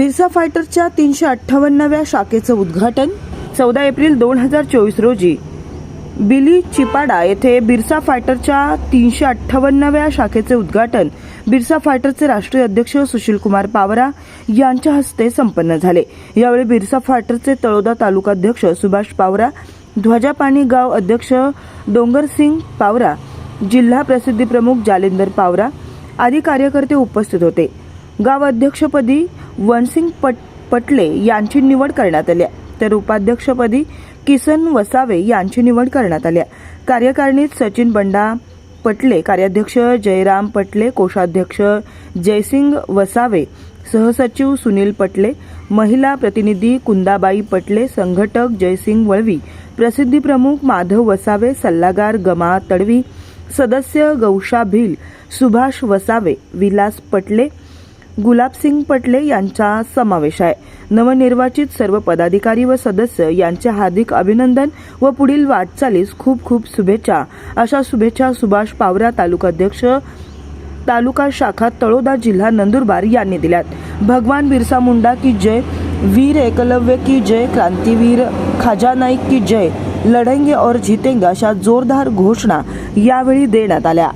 बिरसा फायटरच्या तीनशे अठ्ठावन्नाव्या शाखेचं उद्घाटन चौदा एप्रिल दोन हजार चोवीस रोजी. बिली चिपाडा येथे बिरसा फायटरच्या तीनशे अठ्ठावन्नाव्या शाखेचे उद्घाटन बिरसा फायटरचे राष्ट्रीय अध्यक्ष सुशील कुमार पावरा यांच्या हस्ते संपन्न झाले. यावेळी बिरसा फायटरचे तळोदा तालुकाध्यक्ष सुभाष पावरा ध्वजापाणी गाव अध्यक्ष डोंगरसिंग पावरा जिल्हा प्रसिद्धी प्रमुख जालेंदर पावरा आदी कार्यकर्ते उपस्थित होते. गाव अध्यक्षपदी वनसिंग पट पटले यांची निवड करण्यात आली तर उपाध्यक्षपदी किसन वसावे यांची निवड करण्यात आली कार्यकारिणीत सचिन बंडा पटले कार्याध्यक्ष जयराम पटले कोषाध्यक्ष जयसिंग वसावे सहसचिव सुनील पटले महिला प्रतिनिधी कुंदाबाई पटले संघटक जयसिंग वळवी प्रसिद्धी प्रमुख माधव वसावे सल्लागार गमा तडवी सदस्य गौशा भिल सुभाष वसावे विलास पटले गुलाबसिंग पटले यांचा समावेश आहे. नवनिर्वाचित सर्व पदाधिकारी व सदस्य यांचे हार्दिक अभिनंदन व पुढील वाटचालीस खूप खूप शुभेच्छा. अशा शुभेच्छा सुभाष पावरा तालुकाध्यक्ष तालुका शाखा तळोदा जिल्हा नंदुरबार यांनी दिल्यात. भगवान बिरसा मुंडा की जय वीर एकलव्य की जय क्रांतीवीर खाजा नाईक की जय लढेंगे और जितेंगे अशा जोरदार घोषणा यावेळी देण्यात आल्या.